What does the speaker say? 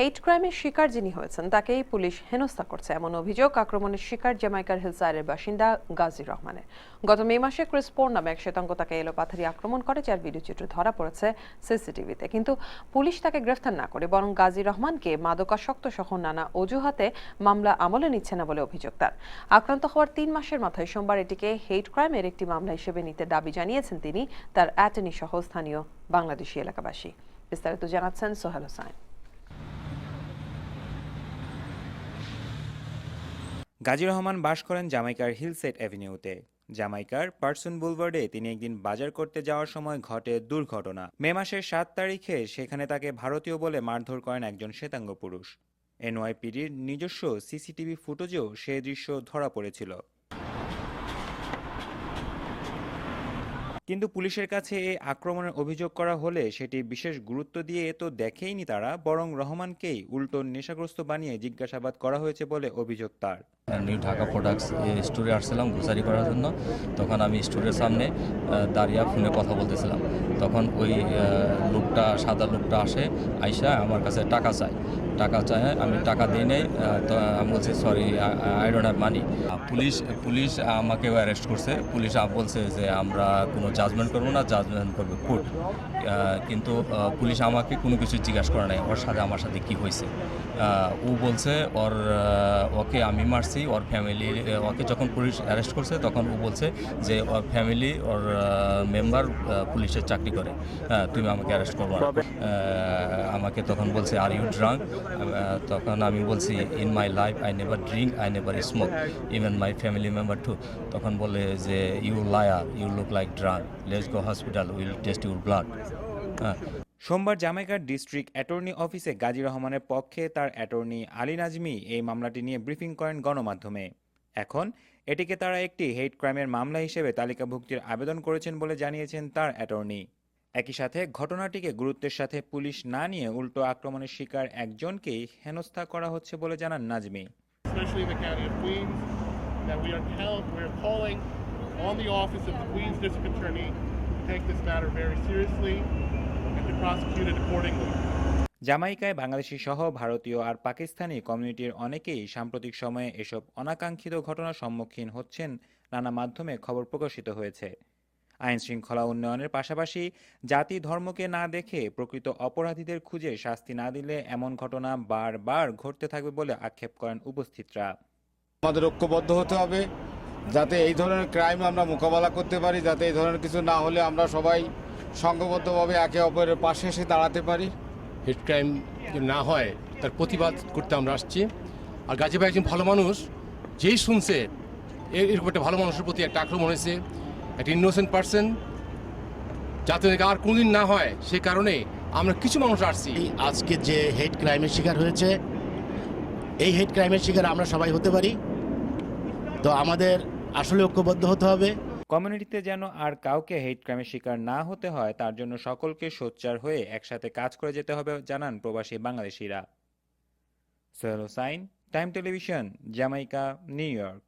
Hate ক্রাইমের শিকার যিনি হয়েছেন, তাকেই পুলিশ হেনস্থা করছে। এমন অভিযোগ আক্রমণের শিকার জামাইকার হিলসাইরের বাসিন্দা গাজী রহমানের। গত মে মাসে ক্রিসপোর নামে এক শ্বেতাঙ্গ তাকে এলোপাথারি আক্রমণ করে, যার ভিডিও চিত্র ধরা পড়েছে সিসিটিভিতে। কিন্তু পুলিশ তাকে গ্রেফতার না করে, বরং গাজী রহমানকে মাদকাসক্ত সহ নানা অজুহাতে মামলা আমলে নিচ্ছে না বলে অভিযোগ তার। আক্রান্ত হওয়ার তিন মাসের মাথায় সোমবার এটিকে হেইট ক্রাইমের একটি মামলা হিসেবে নিতে দাবি জানিয়েছেন তিনি তার অ্যাটর্নি সহ স্থানীয় বাংলাদেশি এলাকাবাসী। বিস্তারিত জানাচ্ছেন সোহেল হোসাইন। গাজী রহমান বাস করেন জামাইকার হিলসেট অ্যাভিনিউতে। জামাইকার পার্সন বুলভার্ডে তিনি একদিন বাজার করতে যাওয়ার সময় ঘটে দুর্ঘটনা। মে মাসের সাত তারিখে সেখানে তাকে ভারতীয় বলে মারধর করেন একজন শ্বেতাঙ্গ পুরুষ। এনওয়াইপিডির নিজস্ব সিসিটিভি ফুটেজেও সে দৃশ্য ধরা পড়েছিল। কিন্তু পুলিশের কাছে এই আক্রমণের অভিযোগ করা হলে সেটি বিশেষ গুরুত্ব দিয়ে তো দেখেইনি তারা, বরং রহমানকেই উল্টো নেশাগ্রস্ত বানিয়ে জিজ্ঞাসাবাদ করা হয়েছে বলে অভিযোগ তার। নিউ ঢাকা প্রোডাক্টস স্টোরে আসছিলাম গ্রোসারি করার জন্য। তখন আমি স্টোরের সামনে দাঁড়িয়ে ফোনে কথা বলতেছিলাম। তখন ওই লোকটা, সাদা লোকটা আসে, আইসা আমার কাছে টাকা চায়। টাকা চায়, আমি টাকা দিই নেই তো আমি বলছি sorry I don't have money police police আমাকেও অ্যারেস্ট করছে। পুলিশ বলছে যে, আমরা কোনো জাজমেন্ট করব না জাজমেন্ট করবে কোর্ট কিন্তু পুলিশ আমাকে কোনো কিছু জিজ্ঞাসা করে নাই ওর সাথে আমার সাথে কি হয়েছে। ও বলছে ওর ওকে আমি মারছি ওর ফ্যামিলি ওকে যখন পুলিশ অ্যারেস্ট করছে তখন ও বলছে যে ওর ফ্যামিলি ওর মেম্বার পুলিশের চাকরি করে। হ্যাঁ তুমি আমাকে অ্যারেস্ট করব না। আমাকে তখন বলছে আর ইউ ড্রাঙ্ক তখন আমি বলছি in my life I never drink I never smoke even my family member too তখন বলে যে you liar you look like drunk let's go hospital will test your blood হ্যাঁ সোমবার জামাইকার ডিস্ট্রিক্ট অ্যাটর্নি অফিসে গাজী রহমানের পক্ষে তার অ্যাটর্নি আলী নাজমি এই মামলাটি নিয়ে ব্রিফিং করেন গণমাধ্যমে। এখন এটিকে তারা একটি হেইট ক্রাইমের মামলা হিসেবে তালিকাভুক্তির আবেদন করেছেন বলে জানিয়েছেন তার অ্যাটর্নি। একই সাথে ঘটনাটিকে গুরুত্বের সাথে পুলিশ না নিয়ে উল্টো আক্রমণের শিকার একজনকেই হেনস্থা করা হচ্ছে বলে জানান Nazmi. On the office of the Queens District Attorney to take this matter very seriously and to prosecute it accordingly. জামাইকায় Bangladeshi সহ ভারতীয় আর পাকিস্তানি কমিউনিটির অনেকেই সাম্প্রতিক সময়ে এসব অনাকাঙ্ক্ষিত ঘটনার সম্মুখীন হচ্ছেন নানা মাধ্যমে খবর প্রকাশিত হয়েছে আইন শৃঙ্খলা উন্নয়নের পাশাপাশি জাতি ধর্মকে না দেখে প্রকৃত অপরাধীদের খুঁজে শাস্তি না দিলে এমন ঘটনা বারবার ঘটতে থাকবে বলে আক্ষেপ করেন উপস্থিতরা আমাদের ঐক্যবদ্ধ হতে হবে যাতে এই ধরনের ক্রাইম আমরা মোকাবেলা করতে পারি যাতে এই ধরনের কিছু না হলে আমরা সবাই সংঘবদ্ধভাবে একে অপরের পাশে এসে দাঁড়াতে পারি। হেড ক্রাইম যদি না হয় তার প্রতিবাদ করতে আমরা আসছি। আর গাজী ভাই একজন ভালো মানুষ যেই শুনছে এরকম একটা ভালো মানুষের প্রতি একটা আক্রমণ হয়েছে একটা ইনোসেন্ট পার্সন যাতে আর কোনোদিন না হয় সে কারণে আমরা কিছু মানুষ আসছি। এই আজকে যে হেড ক্রাইমের শিকার হয়েছে এই হেড ক্রাইমের শিকার আমরা সবাই হতে পারি। তো আমাদের আসলে ঐক্যবদ্ধ হতে হবে। কমিউনিটিতে যেন আর কাউকে হেট ক্রাইমের শিকার না হতে হয়, তার জন্য সকলকে সোচ্চার হয়ে একসাথে কাজ করে যেতে হবে, জানান প্রবাসী বাংলাদেশিরা। Sohel Hossain Time Television Jamaica New York